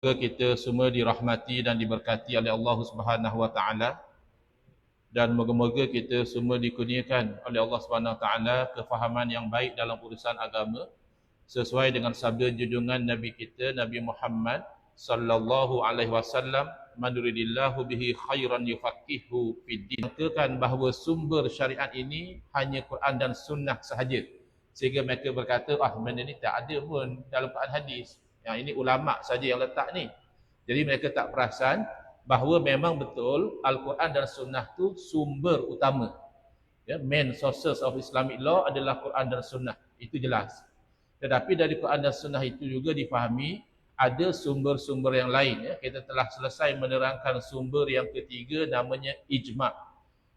kita semua dirahmati dan diberkati oleh Allah Subhanahu wa taala. Dan moga-moga kita semua dikurniakan oleh Allah Subhanahu wa taala kefahaman yang baik dalam urusan agama sesuai dengan sabda junjungan Nabi kita Nabi Muhammad sallallahu alaihi wasallam man yuridillahu bihi khairan yufaqihu fid din. Katakan bahawa sumber syariat ini hanya Quran dan sunnah sahaja. Sehingga mereka berkata ah benda ni tak ada pun dalam Quran hadis yang ini ulama saja yang letak ni. Jadi mereka tak perasan bahawa memang betul Al-Quran dan Sunnah tu sumber utama. Ya, main sources of Islamic law adalah Quran dan Sunnah. Itu jelas. Tetapi dari Quran dan Sunnah itu juga difahami ada sumber-sumber yang lain. Ya. Kita telah selesai menerangkan sumber yang ketiga namanya ijma'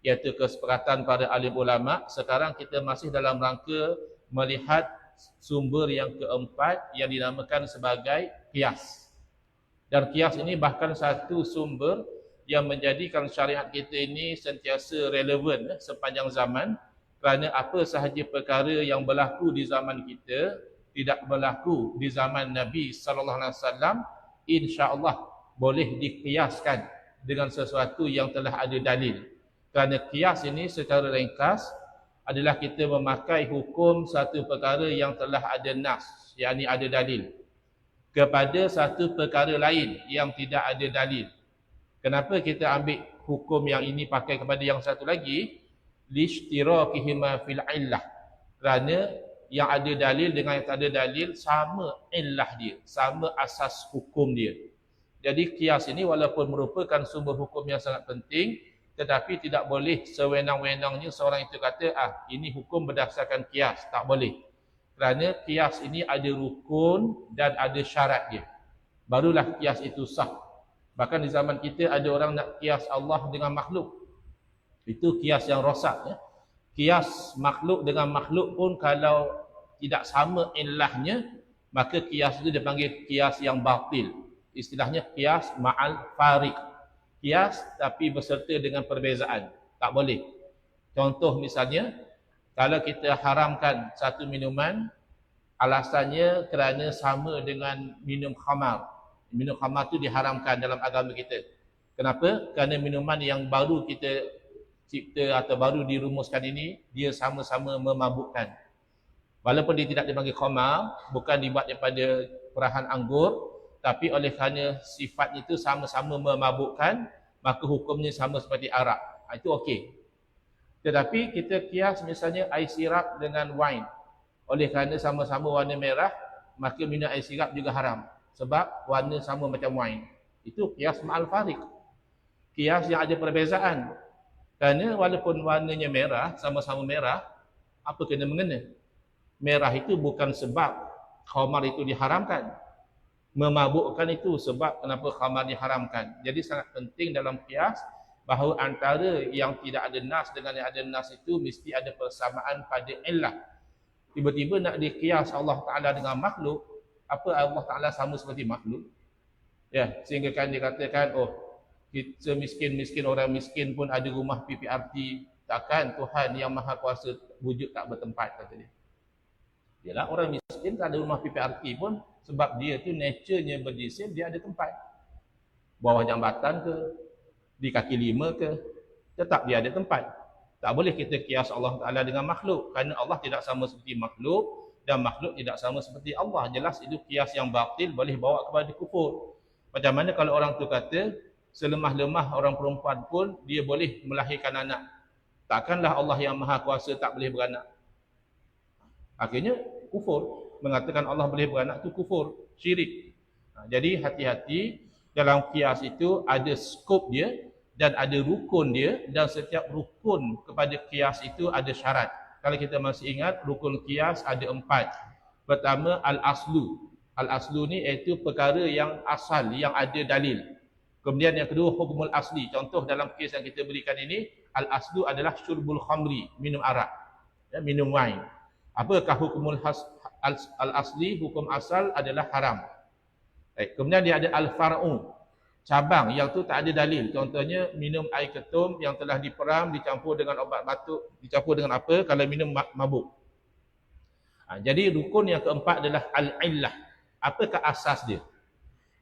iaitu kesepakatan para alim ulama. Sekarang kita masih dalam rangka melihat sumber yang keempat yang dinamakan sebagai kias. Dan kias ini bahkan satu sumber yang menjadikan syariat kita ini sentiasa relevan eh, sepanjang zaman kerana apa sahaja perkara yang berlaku di zaman kita tidak berlaku di zaman Nabi sallallahu alaihi wasallam insya-Allah boleh dikiaskan dengan sesuatu yang telah ada dalil. Kerana kias ini secara ringkas adalah kita memakai hukum satu perkara yang telah ada nas, yakni ada dalil kepada satu perkara lain yang tidak ada dalil. Kenapa kita ambil hukum yang ini pakai kepada yang satu lagi? Lishtirakihima fil illah. Kerana yang ada dalil dengan yang tak ada dalil sama illah dia, sama asas hukum dia. Jadi kias ini walaupun merupakan sumber hukum yang sangat penting, tetapi tidak boleh sewenang-wenangnya seorang itu kata ah ini hukum berdasarkan kias. Tak boleh. Kerana kias ini ada rukun dan ada syarat dia. Barulah kias itu sah. Bahkan di zaman kita ada orang nak kias Allah dengan makhluk. Itu kias yang rosak ya. Kias makhluk dengan makhluk pun kalau tidak sama ilahnya maka kias itu dipanggil kias yang batil. Istilahnya kias ma'al farik kias tapi berserta dengan perbezaan. Tak boleh. Contoh misalnya, kalau kita haramkan satu minuman, alasannya kerana sama dengan minum khamar. Minum khamar tu diharamkan dalam agama kita. Kenapa? Kerana minuman yang baru kita cipta atau baru dirumuskan ini, dia sama-sama memabukkan. Walaupun dia tidak dipanggil khamar, bukan dibuat daripada perahan anggur, tapi oleh kerana sifat itu sama-sama memabukkan maka hukumnya sama seperti arak. Ha, itu okey. Tetapi kita kias misalnya air sirap dengan wine. Oleh kerana sama-sama warna merah maka minum air sirap juga haram. Sebab warna sama macam wine. Itu kias ma'al farik kias yang ada perbezaan. Kerana walaupun warnanya merah sama-sama merah apa kena mengena? Merah itu bukan sebab khamar itu diharamkan memabukkan itu sebab kenapa khamar diharamkan. Jadi sangat penting dalam kias bahawa antara yang tidak ada nas dengan yang ada nas itu mesti ada persamaan pada illah. Tiba-tiba nak dikias Allah Taala dengan makhluk, apa Allah Taala sama seperti makhluk? Ya, sehingga kan dikatakan oh kita miskin-miskin orang miskin pun ada rumah PPRT, takkan Tuhan yang Maha Kuasa wujud tak bertempat kata dia. Yalah orang miskin tak ada rumah PPRT pun sebab dia tu nature-nya berjisim, dia ada tempat. Bawah jambatan ke, di kaki lima ke, tetap dia ada tempat. Tak boleh kita kias Allah Ta'ala dengan makhluk. Kerana Allah tidak sama seperti makhluk dan makhluk tidak sama seperti Allah. Jelas itu kias yang batil boleh bawa kepada kufur. Macam mana kalau orang tu kata, selemah-lemah orang perempuan pun dia boleh melahirkan anak. Takkanlah Allah yang maha kuasa tak boleh beranak. Akhirnya kufur mengatakan Allah boleh beranak itu kufur, syirik. Ha, jadi hati-hati dalam kias itu ada skop dia dan ada rukun dia dan setiap rukun kepada kias itu ada syarat. Kalau kita masih ingat rukun kias ada empat. Pertama al-aslu. Al-aslu ni iaitu perkara yang asal, yang ada dalil. Kemudian yang kedua hukumul asli. Contoh dalam kes yang kita berikan ini, al-aslu adalah syurbul khamri, minum arak. Ya, minum wine. Apakah hukumul has, al-asli hukum asal adalah haram. Baik, kemudian dia ada al-far'u. Cabang yang tu tak ada dalil. Contohnya minum air ketum yang telah diperam dicampur dengan obat batuk, dicampur dengan apa kalau minum mabuk. Ha, jadi rukun yang keempat adalah al-illah. Apakah asas dia?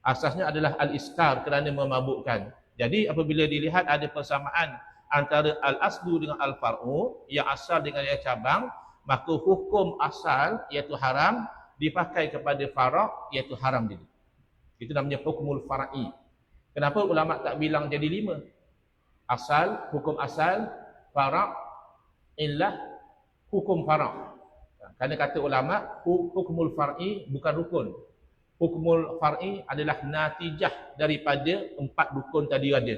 Asasnya adalah al-iskar kerana memabukkan. Jadi apabila dilihat ada persamaan antara al-aslu dengan al-far'u yang asal dengan yang cabang, maka hukum asal iaitu haram dipakai kepada farak iaitu haram juga. Itu namanya hukumul far'i. Kenapa ulama tak bilang jadi lima? Asal, hukum asal, farak, illah, hukum farak. Kerana kata ulama, hukumul far'i bukan rukun. Hukumul far'i adalah natijah daripada empat rukun tadi ada.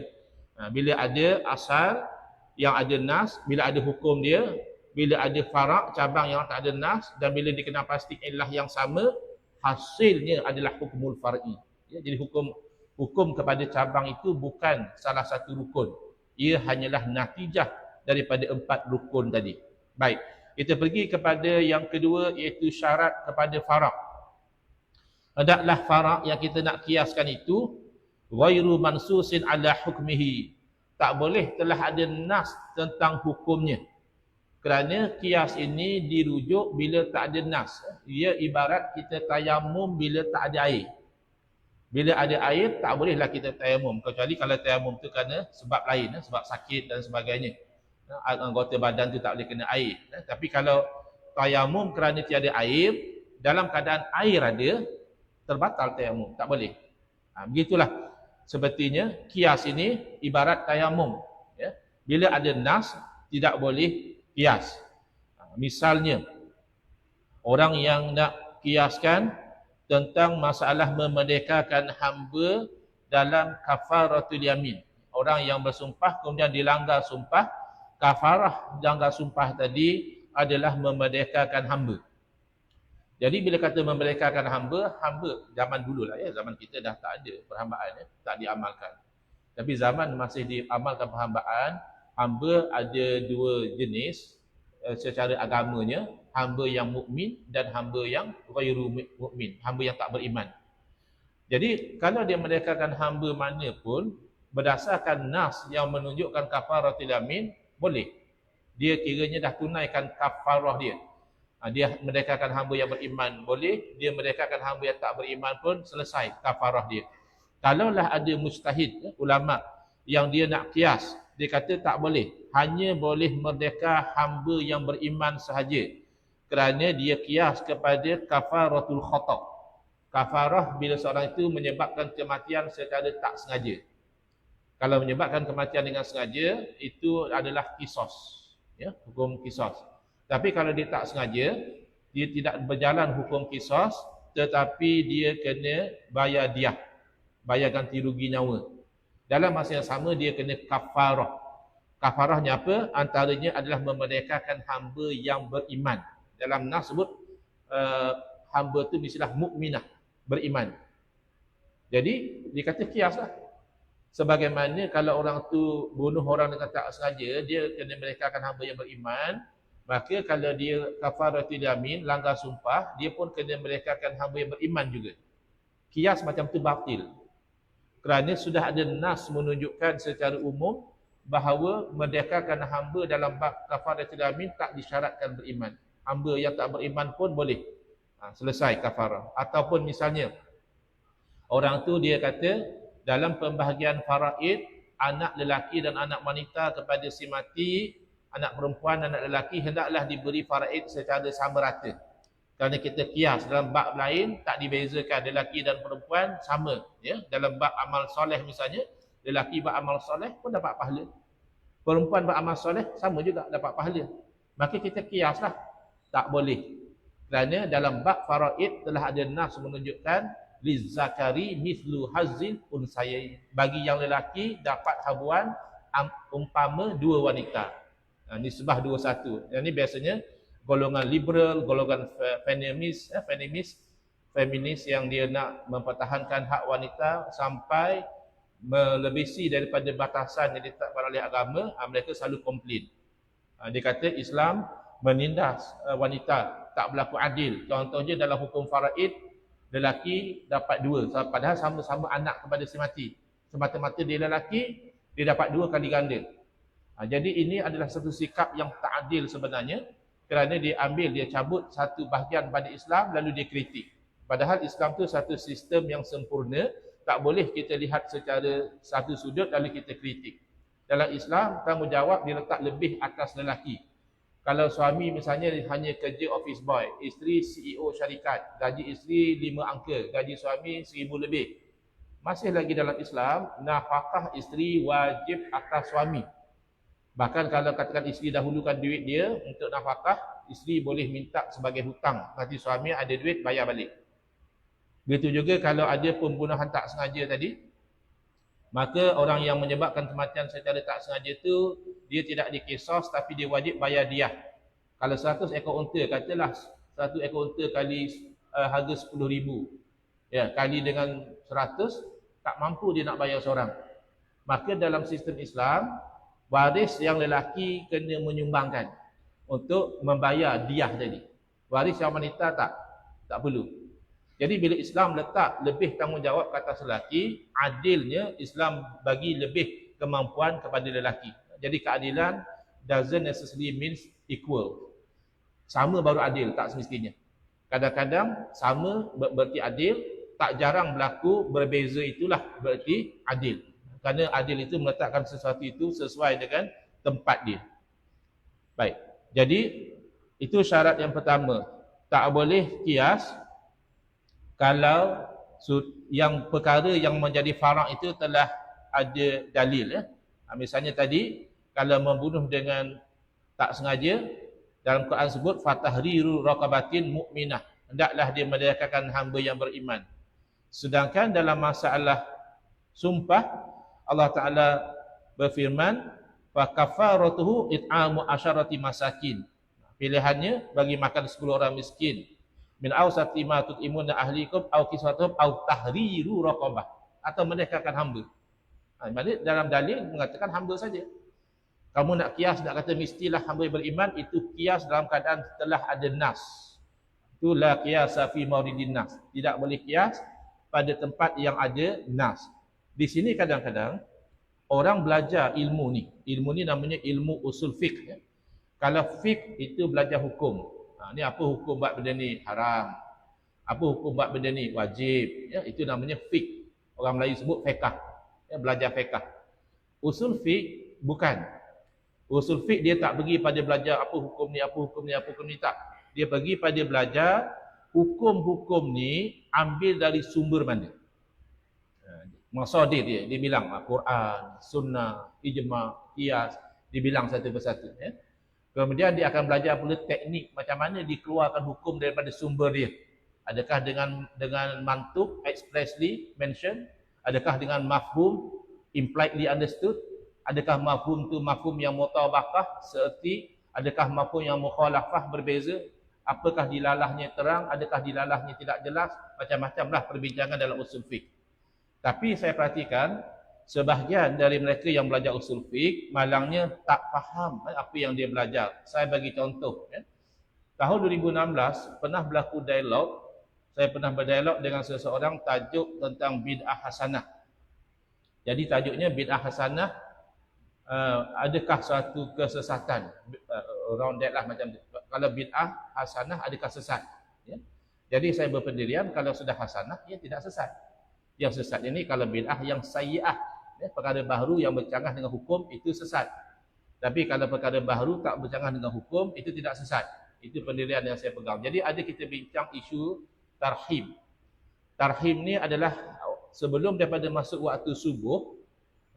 Ha, bila ada asal yang ada nas, bila ada hukum dia, bila ada farak cabang yang tak ada nas dan bila dikenal pasti ilah yang sama, hasilnya adalah hukumul far'i. Ya, jadi hukum hukum kepada cabang itu bukan salah satu rukun. Ia hanyalah natijah daripada empat rukun tadi. Baik, kita pergi kepada yang kedua iaitu syarat kepada farak. Hendaklah farak yang kita nak kiaskan itu ghairu mansusin ala hukmihi. Tak boleh telah ada nas tentang hukumnya. Kerana kias ini dirujuk bila tak ada nas. Ia ibarat kita tayamum bila tak ada air. Bila ada air, tak bolehlah kita tayamum. Kecuali kalau tayamum tu kerana sebab lain, eh, sebab sakit dan sebagainya. Eh, anggota badan tu tak boleh kena air. Eh, tapi kalau tayamum kerana tiada air, dalam keadaan air ada, terbatal tayamum. Tak boleh. Ha, begitulah sepertinya kias ini ibarat tayamum ya bila ada nas tidak boleh kias. Ha, misalnya orang yang nak kiaskan tentang masalah memerdekakan hamba dalam kafaratul yamin. Orang yang bersumpah kemudian dilanggar sumpah. Kafarah langgar sumpah tadi adalah memerdekakan hamba. Jadi bila kata memerdekakan hamba, hamba zaman dulu lah ya, zaman kita dah tak ada perhambaan ya, tak diamalkan. Tapi zaman masih diamalkan perhambaan, hamba ada dua jenis uh, secara agamanya, hamba yang mukmin dan hamba yang ghairu mukmin, hamba yang tak beriman. Jadi kalau dia merdekakan hamba mana pun berdasarkan nas yang menunjukkan kafaratul yamin boleh. Dia kiranya dah tunaikan kafarah dia. Ha, dia merdekakan hamba yang beriman boleh, dia merdekakan hamba yang tak beriman pun selesai kafarah dia. Kalaulah ada mustahid ya, ulama yang dia nak kias, dia kata tak boleh, hanya boleh merdeka hamba yang beriman sahaja. Kerana dia kias kepada kafaratul khata. Kafarah bila seorang itu menyebabkan kematian secara tak sengaja. Kalau menyebabkan kematian dengan sengaja, itu adalah kisos. Ya, hukum kisos. Tapi kalau dia tak sengaja, dia tidak berjalan hukum kisos, tetapi dia kena bayar dia, bayar ganti rugi nyawa. Dalam masa yang sama dia kena kafarah. Kafarahnya apa? Antaranya adalah memerdekakan hamba yang beriman. Dalam nas sebut uh, hamba tu mestilah mukminah, beriman. Jadi dia kata kiaslah. Sebagaimana kalau orang tu bunuh orang dengan tak sengaja, dia kena merekakan hamba yang beriman, Maka kalau dia kafaratul yamin, langgar sumpah, dia pun kena merekakan hamba yang beriman juga. Kias macam tu batil. Kerana sudah ada nas menunjukkan secara umum bahawa merdekakan hamba dalam bab kafaratul yamin tak disyaratkan beriman. Hamba yang tak beriman pun boleh. Ha, selesai kafarah. Ataupun misalnya, orang tu dia kata dalam pembahagian faraid, anak lelaki dan anak wanita kepada si mati anak perempuan dan anak lelaki hendaklah diberi faraid secara sama rata. Kerana kita kias dalam bab lain tak dibezakan lelaki dan perempuan sama. Ya? Dalam bab amal soleh misalnya, lelaki buat amal soleh pun dapat pahala. Perempuan buat amal soleh sama juga dapat pahala. Maka kita kiaslah. Tak boleh. Kerana dalam bab faraid telah ada nas menunjukkan lizakari mithlu hazin unsayai. Bagi yang lelaki dapat habuan umpama dua wanita. Ha, nisbah 21. Yang ini biasanya golongan liberal, golongan feminis, eh, feminis, feminis yang dia nak mempertahankan hak wanita sampai melebihi daripada batasan yang ditetapkan oleh agama, ha, mereka selalu komplain. Ha, dia kata Islam menindas uh, wanita, tak berlaku adil. Contohnya dalam hukum faraid, lelaki dapat dua, padahal sama-sama anak kepada si mati. Semata-mata dia lelaki, dia dapat dua kali ganda. Jadi ini adalah satu sikap yang tak adil sebenarnya kerana dia ambil, dia cabut satu bahagian pada Islam lalu dia kritik. Padahal Islam tu satu sistem yang sempurna tak boleh kita lihat secara satu sudut lalu kita kritik. Dalam Islam, tanggungjawab diletak lebih atas lelaki. Kalau suami misalnya hanya kerja office boy, isteri CEO syarikat, gaji isteri lima angka, gaji suami seribu lebih. Masih lagi dalam Islam, nafkah isteri wajib atas suami. Bahkan kalau katakan isteri dahulukan duit dia untuk nafkah, isteri boleh minta sebagai hutang. Nanti suami ada duit, bayar balik. Begitu juga kalau ada pembunuhan tak sengaja tadi, maka orang yang menyebabkan kematian secara tak sengaja itu, dia tidak dikisah tapi dia wajib bayar dia. Kalau 100 ekor unta, katalah 1 ekor unta kali uh, harga RM10,000. Ya, kali dengan 100, tak mampu dia nak bayar seorang. Maka dalam sistem Islam, waris yang lelaki kena menyumbangkan untuk membayar diah tadi. Waris yang wanita tak, tak perlu. Jadi bila Islam letak lebih tanggungjawab ke atas lelaki, adilnya Islam bagi lebih kemampuan kepada lelaki. Jadi keadilan doesn't necessarily means equal. Sama baru adil, tak semestinya. Kadang-kadang sama berarti adil, tak jarang berlaku berbeza itulah berarti adil. Kerana adil itu meletakkan sesuatu itu sesuai dengan tempat dia. Baik. Jadi itu syarat yang pertama. Tak boleh kias kalau yang perkara yang menjadi farang itu telah ada dalil. Ha, misalnya tadi kalau membunuh dengan tak sengaja dalam Quran sebut fatahriru raqabatin mukminah hendaklah dia merdekakan hamba yang beriman Sedangkan dalam masalah sumpah Allah Taala berfirman fa kafaratuhu it'amu asyarati masakin. Pilihannya bagi makan 10 orang miskin. Min awsati ma tut'imuna ahlikum aw kiswatuhum aw tahriru raqabah atau merdekakan hamba. Ha, dalam dalil mengatakan hamba saja. Kamu nak kias nak kata mestilah hamba beriman itu kias dalam keadaan telah ada nas. Itulah kias fi mauridin nas. Tidak boleh kias pada tempat yang ada nas. Di sini kadang-kadang orang belajar ilmu ni. Ilmu ni namanya ilmu usul fiqh. Ya. Kalau fiqh itu belajar hukum. Ha, ni apa hukum buat benda ni? Haram. Apa hukum buat benda ni? Wajib. Ya, itu namanya fiqh. Orang Melayu sebut fiqh. Ya, belajar fiqh. Usul fiqh bukan. Usul fiqh dia tak pergi pada belajar apa hukum ni, apa hukum ni, apa hukum ni. Tak. Dia pergi pada belajar hukum-hukum ni ambil dari sumber mana? Masadir dia, dia bilang ah, Sunnah, Ijma, Qiyas, dia bilang satu persatu. Ya. Kemudian dia akan belajar pula teknik macam mana dikeluarkan hukum daripada sumber dia. Adakah dengan dengan mantuk expressly mention? Adakah dengan mafhum impliedly understood? Adakah mafhum tu mafhum yang mutabakah seperti adakah mafhum yang mukhalafah berbeza? apakah dilalahnya terang, adakah dilalahnya tidak jelas, macam-macamlah perbincangan dalam usul fiqh. Tapi saya perhatikan, sebahagian dari mereka yang belajar usul fiqh, malangnya tak faham eh, apa yang dia belajar. Saya bagi contoh. Ya. Tahun 2016, pernah berlaku dialog, saya pernah berdialog dengan seseorang tajuk tentang bid'ah hasanah. Jadi tajuknya bid'ah hasanah, uh, adakah suatu kesesatan? Uh, around that lah macam tu kalau bid'ah hasanah adakah sesat ya? jadi saya berpendirian kalau sudah hasanah ia tidak sesat yang sesat ini kalau bid'ah yang sayyi'ah ya? perkara baru yang bercanggah dengan hukum itu sesat. Tapi kalau perkara baru tak bercanggah dengan hukum itu tidak sesat. Itu pendirian yang saya pegang. Jadi ada kita bincang isu tarhim. Tarhim ni adalah sebelum daripada masuk waktu subuh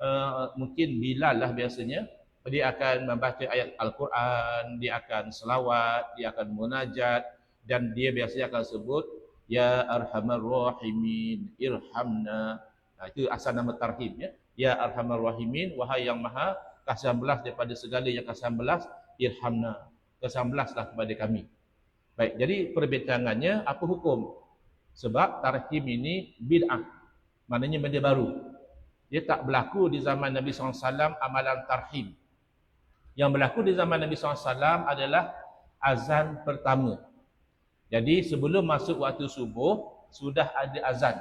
uh, mungkin bilal lah biasanya dia akan membaca ayat Al-Quran, dia akan selawat, dia akan munajat dan dia biasanya akan sebut Ya Arhamar Rahimin, Irhamna. Nah, itu asal nama tarhim ya. Ya Arhamar Rahimin, wahai yang maha kasih belas daripada segala yang kasih belas, Irhamna. Kasih belaslah kepada kami. Baik, jadi perbincangannya apa hukum? Sebab tarhim ini bid'ah. Maknanya benda baru. Dia tak berlaku di zaman Nabi SAW amalan tarhim yang berlaku di zaman Nabi SAW adalah azan pertama. Jadi sebelum masuk waktu subuh, sudah ada azan.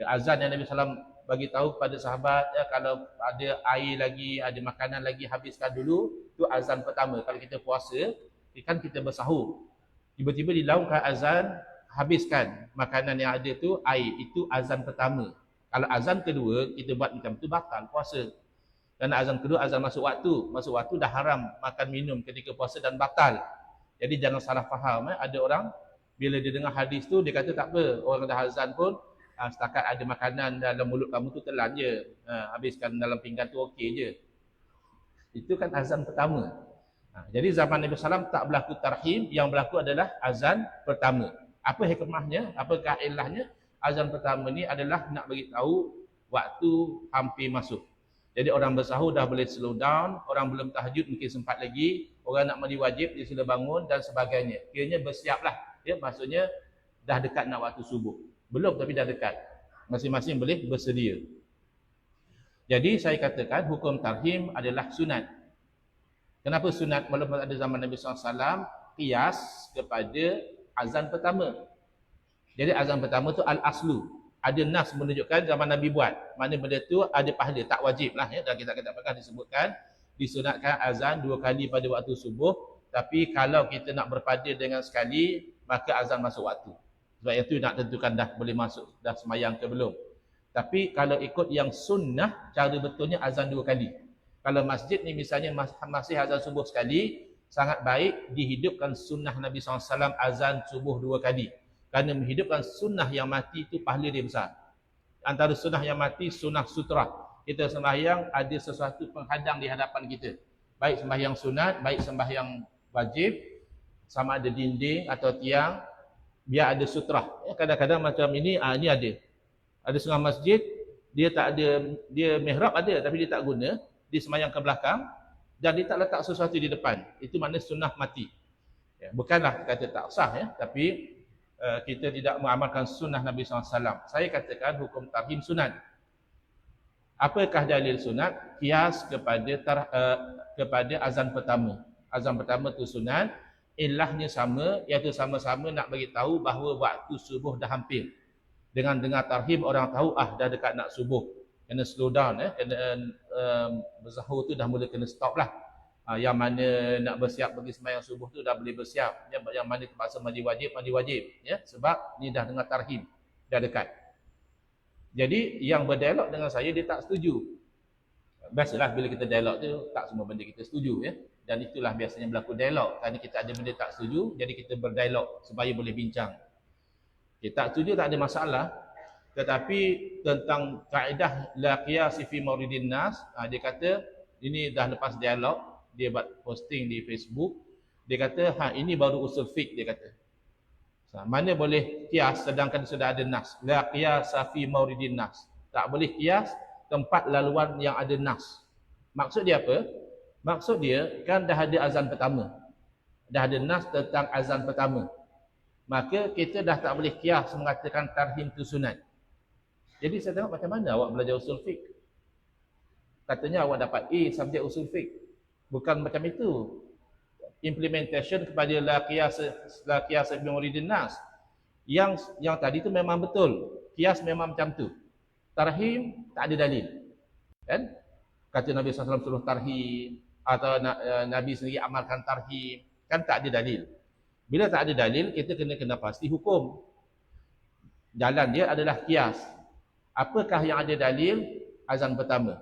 Ya, azan yang Nabi SAW bagi tahu kepada sahabat, ya, kalau ada air lagi, ada makanan lagi, habiskan dulu. Itu azan pertama. Kalau kita puasa, kan kita bersahur. Tiba-tiba dilaungkan azan, habiskan makanan yang ada tu air. Itu azan pertama. Kalau azan kedua kita buat macam tu batal puasa. Dan azan kedua azan masuk waktu. Masuk waktu dah haram makan minum ketika puasa dan batal. Jadi jangan salah faham eh. Ada orang bila dia dengar hadis tu dia kata tak apa. Orang dah azan pun uh, setakat ada makanan dalam mulut kamu tu telan je. Uh, habiskan dalam pinggan tu okey je. Itu kan azan pertama. Ha, jadi zaman Nabi SAW tak berlaku tarhim, yang berlaku adalah azan pertama. Apa hikmahnya? Apa kailahnya? Azan pertama ni adalah nak bagi tahu waktu hampir masuk. Jadi orang bersahur dah boleh slow down, orang belum tahajud mungkin sempat lagi, orang nak mandi wajib dia sudah bangun dan sebagainya. Kiranya bersiaplah. Ya, maksudnya dah dekat nak waktu subuh. Belum tapi dah dekat. Masing-masing boleh bersedia. Jadi saya katakan hukum tarhim adalah sunat. Kenapa sunat walaupun ada zaman Nabi SAW kias kepada azan pertama. Jadi azan pertama tu al-aslu. Ada nas menunjukkan zaman Nabi buat. Mana benda tu ada pahala. Tak wajib lah. Ya. Dalam kitab-kitab pakar disebutkan. Disunatkan azan dua kali pada waktu subuh. Tapi kalau kita nak berpada dengan sekali, maka azan masuk waktu. Sebab itu nak tentukan dah boleh masuk, dah semayang ke belum. Tapi kalau ikut yang sunnah, cara betulnya azan dua kali. Kalau masjid ni misalnya masih azan subuh sekali, sangat baik dihidupkan sunnah Nabi SAW azan subuh dua kali. Kerana menghidupkan sunnah yang mati itu pahala dia besar. Antara sunnah yang mati, sunnah sutra. Kita sembahyang ada sesuatu penghadang di hadapan kita. Baik sembahyang sunat, baik sembahyang wajib, sama ada dinding atau tiang, biar ada sutra. Ya, kadang-kadang macam ini, ah, ini ada. Ada setengah masjid dia tak ada dia mihrab ada tapi dia tak guna dia semayang ke belakang dan dia tak letak sesuatu di depan. Itu makna sunnah mati. Ya, bukanlah kata tak sah ya tapi uh, kita tidak mengamalkan sunnah Nabi SAW saya katakan hukum tarhim sunat. Apakah dalil sunat? Kias kepada tar, uh, kepada azan pertama. Azan pertama tu sunat ilahnya sama iaitu sama-sama nak bagi tahu bahawa waktu subuh dah hampir. Dengan dengar tarhim orang tahu ah dah dekat nak subuh. Kena slow down eh. Kena berzahur tu dah mula kena stop lah. Uh, yang mana nak bersiap bagi sembahyang subuh tu dah boleh bersiap. Yang, yang mana terpaksa mandi wajib mandi wajib ya. Sebab ni dah dengar tarhim dah dekat. Jadi yang berdialog dengan saya dia tak setuju biasalah bila kita dialog tu tak semua benda kita setuju ya dan itulah biasanya berlaku dialog kerana kita ada benda tak setuju jadi kita berdialog supaya boleh bincang dia tak setuju tak ada masalah. Tetapi tentang kaedah la qiyas fi mauridin nas, ha, dia kata ini dah lepas dialog, dia buat posting di Facebook. Dia kata ha ini baru usul fiqh dia kata. Ha, mana boleh kias sedangkan sudah ada nas. La qiyas fi mauridin nas. Tak boleh kias tempat laluan yang ada nas. Maksud dia apa? Maksud dia kan dah ada azan pertama. Dah ada nas tentang azan pertama maka kita dah tak boleh kias mengatakan tarhim tu sunat. Jadi saya tengok macam mana awak belajar usul fiqh. Katanya awak dapat A subjek usul fiqh. Bukan macam itu. Implementation kepada la qiyas la bi muridin nas. Yang yang tadi tu memang betul. Kias memang macam tu. Tarhim tak ada dalil. Kan? Kata Nabi SAW suruh tarhim atau eh, Nabi sendiri amalkan tarhim. Kan tak ada dalil. Bila tak ada dalil, kita kena kena pasti hukum. Jalan dia adalah kias. Apakah yang ada dalil? Azan pertama.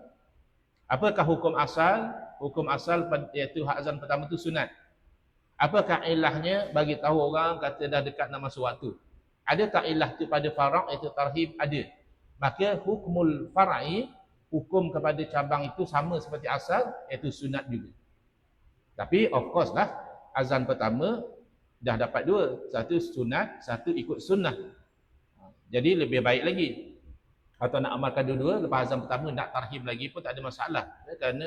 Apakah hukum asal? Hukum asal iaitu azan pertama itu sunat. Apakah ilahnya bagi tahu orang kata dah dekat nak masuk waktu? Ada tak ilah itu pada farak iaitu tarhib? Ada. Maka hukumul farai, hukum kepada cabang itu sama seperti asal iaitu sunat juga. Tapi of course lah azan pertama dah dapat dua. Satu sunat satu ikut sunnah. Jadi lebih baik lagi. Atau nak amalkan dua-dua lepas azam pertama nak tarhim lagi pun tak ada masalah. Ya, kerana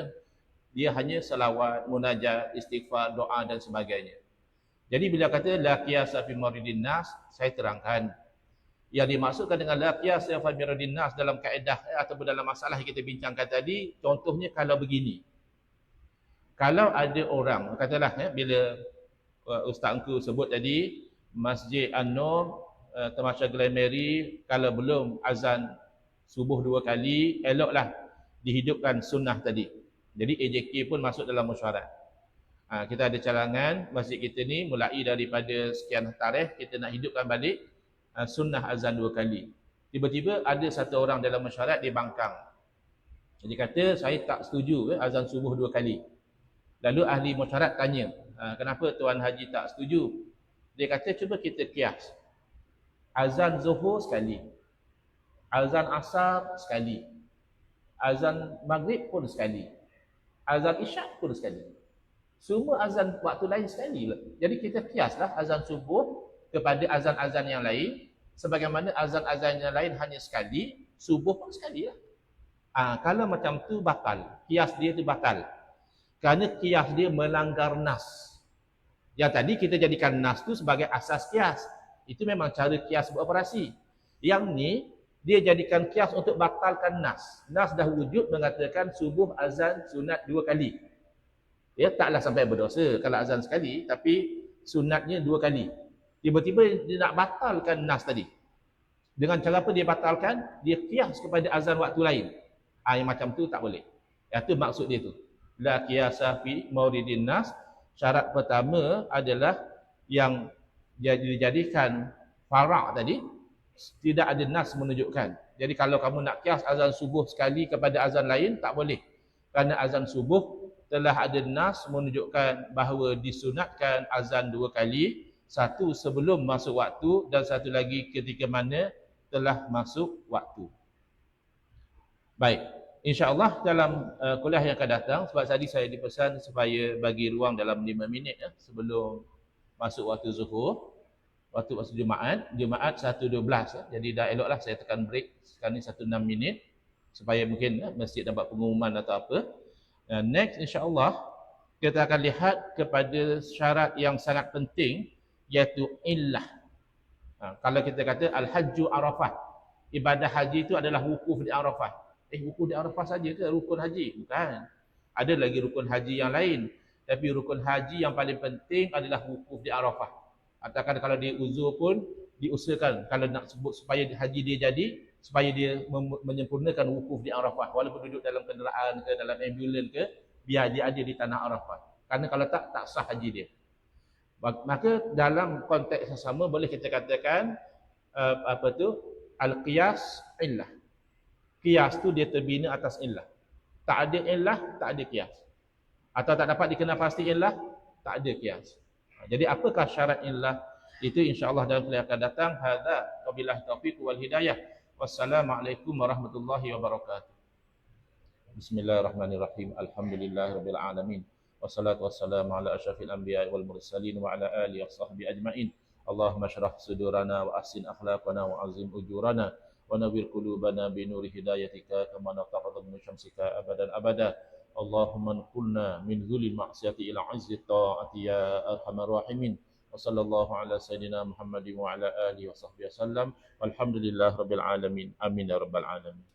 dia hanya selawat munajat istighfar doa dan sebagainya. Jadi bila kata la qiyasa fi maridin nas saya terangkan yang dimaksudkan dengan la qiyasa fi maridin nas dalam kaedah eh, ataupun dalam masalah yang kita bincangkan tadi contohnya kalau begini. Kalau ada orang katalah ya, bila uh, Ustaz Engku sebut tadi Masjid An-Nur uh, Temasya Glen Mary kalau belum azan subuh dua kali eloklah dihidupkan sunnah tadi. Jadi AJK pun masuk dalam mesyuarat. Ha, kita ada calangan masjid kita ni mulai daripada sekian tarikh kita nak hidupkan balik uh, sunnah azan dua kali Tiba-tiba ada satu orang dalam masyarakat dia bangkang. Jadi kata saya tak setuju eh, azan subuh dua kali. Lalu ahli masyarakat tanya, ha, kenapa Tuan Haji tak setuju? Dia kata cuba kita kias. Azan zuhur sekali. Azan asar sekali. Azan maghrib pun sekali. Azan isyak pun sekali. Semua azan waktu lain sekali. Jadi kita kiaslah azan subuh kepada azan-azan yang lain sebagaimana azan-azan yang lain hanya sekali, subuh pun sekali lah. Ha, kalau macam tu batal, kias dia tu batal. Kerana kias dia melanggar nas. Yang tadi kita jadikan nas tu sebagai asas kias. Itu memang cara kias beroperasi. Yang ni, dia jadikan kias untuk batalkan nas. Nas dah wujud mengatakan subuh azan sunat dua kali. Ya, taklah sampai berdosa kalau azan sekali, tapi sunatnya dua kali. Tiba-tiba dia nak batalkan nas tadi. Dengan cara apa dia batalkan? Dia kias kepada azan waktu lain. Ha, yang macam tu tak boleh. Yang tu maksud dia tu. La kiasa fi mauridin nas. Syarat pertama adalah yang dia dijadikan farak tadi. Tidak ada nas menunjukkan. Jadi kalau kamu nak kias azan subuh sekali kepada azan lain, tak boleh. Kerana azan subuh telah ada nas menunjukkan bahawa disunatkan azan dua kali satu sebelum masuk waktu dan satu lagi ketika mana telah masuk waktu. Baik, insya-Allah dalam uh, kuliah yang akan datang sebab tadi saya dipesan supaya bagi ruang dalam 5 minit ya, sebelum masuk waktu zuhur, waktu waktu Jumaat, Jumaat 1.12 ya. Jadi dah eloklah saya tekan break sekarang ni 1.6 minit supaya mungkin ya, masjid dapat pengumuman atau apa. Dan next insya-Allah kita akan lihat kepada syarat yang sangat penting iaitu illah. Ha, kalau kita kata al-hajju arafah, ibadah haji itu adalah wukuf di arafah. Eh wukuf di arafah saja ke rukun haji? Bukan. Ada lagi rukun haji yang lain. Tapi rukun haji yang paling penting adalah wukuf di arafah. Atakan kalau dia uzur pun diusahakan kalau nak sebut supaya haji dia jadi supaya dia menyempurnakan wukuf di arafah walaupun duduk dalam kenderaan ke dalam ambulans ke biar dia ada di tanah arafah. Karena kalau tak tak sah haji dia. Maka dalam konteks yang sama boleh kita katakan uh, apa tu al-qiyas illah. Qiyas tu dia terbina atas illah. Tak ada illah, tak ada qiyas. Atau tak dapat dikenal pasti illah, tak ada qiyas. Ha, jadi apakah syarat illah? Itu insya-Allah dalam kuliah akan datang. Hadza wabillahi taufiq wal hidayah. Wassalamualaikum warahmatullahi wabarakatuh. Bismillahirrahmanirrahim. Alhamdulillahirabbil alamin. Wassalatu wassalamu ala asyrafil anbiya wal mursalin wa ala alihi wa sahbihi ajma'in. Allahumma syrah sudurana wa ahsin akhlaqana wa azim ujurana wa nawwir qulubana bi nuri hidayatika kama nataqaddu min syamsika abadan abada. Allahumma nqulna min dhulil ma'siyati ila 'izzi ta'ati ya arhamar rahimin. Wa sallallahu ala sayyidina Muhammadin wa ala alihi wa sahbihi wasallam. Walhamdulillah rabbil alamin. Amin ya rabbal alamin.